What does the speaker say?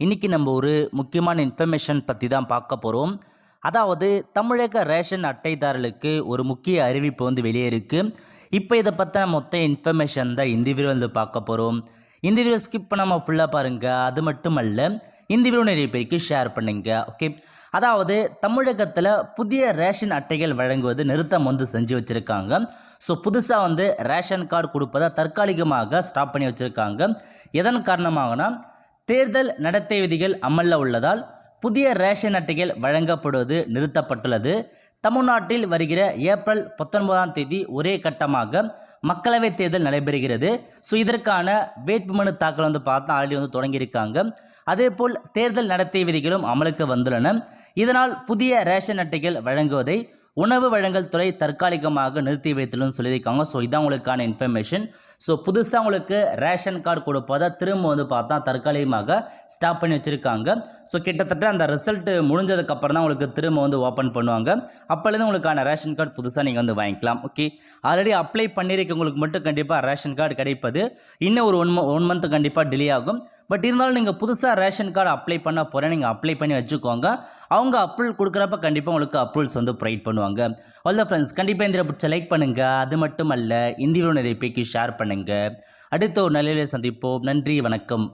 இன்றைக்கி நம்ம ஒரு முக்கியமான இன்ஃபர்மேஷன் பற்றி தான் பார்க்க போகிறோம் அதாவது தமிழக ரேஷன் அட்டைதாரர்களுக்கு ஒரு முக்கிய அறிவிப்பு வந்து வெளியே இருக்குது இப்போ இதை பற்றின மொத்த இன்ஃபர்மேஷன் தான் இந்த வீடியோ வந்து பார்க்க போகிறோம் இந்த வீடியோ ஸ்கிப் பண்ணாமல் ஃபுல்லாக பாருங்கள் அது மட்டுமல்ல இந்த வீடியோ நிறைய பேருக்கு ஷேர் பண்ணுங்கள் ஓகே அதாவது தமிழகத்தில் புதிய ரேஷன் அட்டைகள் வழங்குவது நிறுத்தம் வந்து செஞ்சு வச்சுருக்காங்க. ஸோ புதுசாக வந்து ரேஷன் கார்டு கொடுப்பதை தற்காலிகமாக ஸ்டாப் பண்ணி வச்சுருக்காங்க. எதன் காரணமாகனா தேர்தல் நடத்தை விதிகள் அமலில் உள்ளதால் புதிய ரேஷன் அட்டைகள் வழங்கப்படுவது நிறுத்தப்பட்டுள்ளது. தமிழ்நாட்டில் வருகிற ஏப்ரல் பத்தொன்பதாம் தேதி ஒரே கட்டமாக மக்களவைத் தேர்தல் நடைபெறுகிறது. ஸோ இதற்கான வேட்புமனு தாக்கல் வந்து பார்த்தா ஆல்ரெடி வந்து தொடங்கியிருக்காங்க. அதேபோல் தேர்தல் நடத்தை விதிகளும் அமலுக்கு வந்துள்ளன. இதனால் புதிய ரேஷன் அட்டைகள் வழங்குவதை உணவு வழங்கல் துறை தற்காலிகமாக நிறுத்தி வைத்துள்ளன்னு சொல்லியிருக்காங்க. ஸோ இதான் உங்களுக்கான இன்ஃபர்மேஷன் ஸோ புதுசாக உங்களுக்கு ரேஷன் கார்டு கொடுப்பதை திரும்ப வந்து பார்த்தா தற்காலிகமாக ஸ்டாப் பண்ணி வச்சுருக்காங்க. ஸோ கிட்டத்தட்ட அந்த ரிசல்ட் முடிஞ்சதுக்கப்புறம் தான் உங்களுக்கு திரும்ப வந்து ஓப்பன் பண்ணுவாங்க. அப்போலேருந்து உங்களுக்கான ரேஷன் கார்டு புதுசாக நீங்கள் வந்து வாங்கிக்கலாம். ஓகே ஆல்ரெடி அப்ளை பண்ணியிருக்கவங்களுக்கு மட்டும் கண்டிப்பாக ரேஷன் கார்டு கிடைப்பது. இன்னும் ஒரு ஒன் ஒன் மந்த் கண்டிப்பாக டிலே ஆகும். பட் இருந்தாலும் நீங்கள் புதுசாக ரேஷன் கார்டு அப்ளை பண்ண போகிறேன் நீங்கள் அப்ளை பண்ணி வச்சுக்கோங்க. அவங்க அப்ரூவல் கொடுக்குறப்ப கண்டிப்பாக உங்களுக்கு அப்ரூவல்ஸ் வந்து ப்ரொவைட் பண்ணுவாங்க. ஆல் த ஃப்ரெண்ட்ஸ் கண்டிப்பாக இந்த பிடிச்ச லைக் பண்ணுங்கள் அது மட்டும் அல்ல இந்த நிறைய பேருக்கு ஷேர் பண்ணுங்கள் அடுத்த ஒரு நிலையில சந்திப்போம். நன்றி வணக்கம்.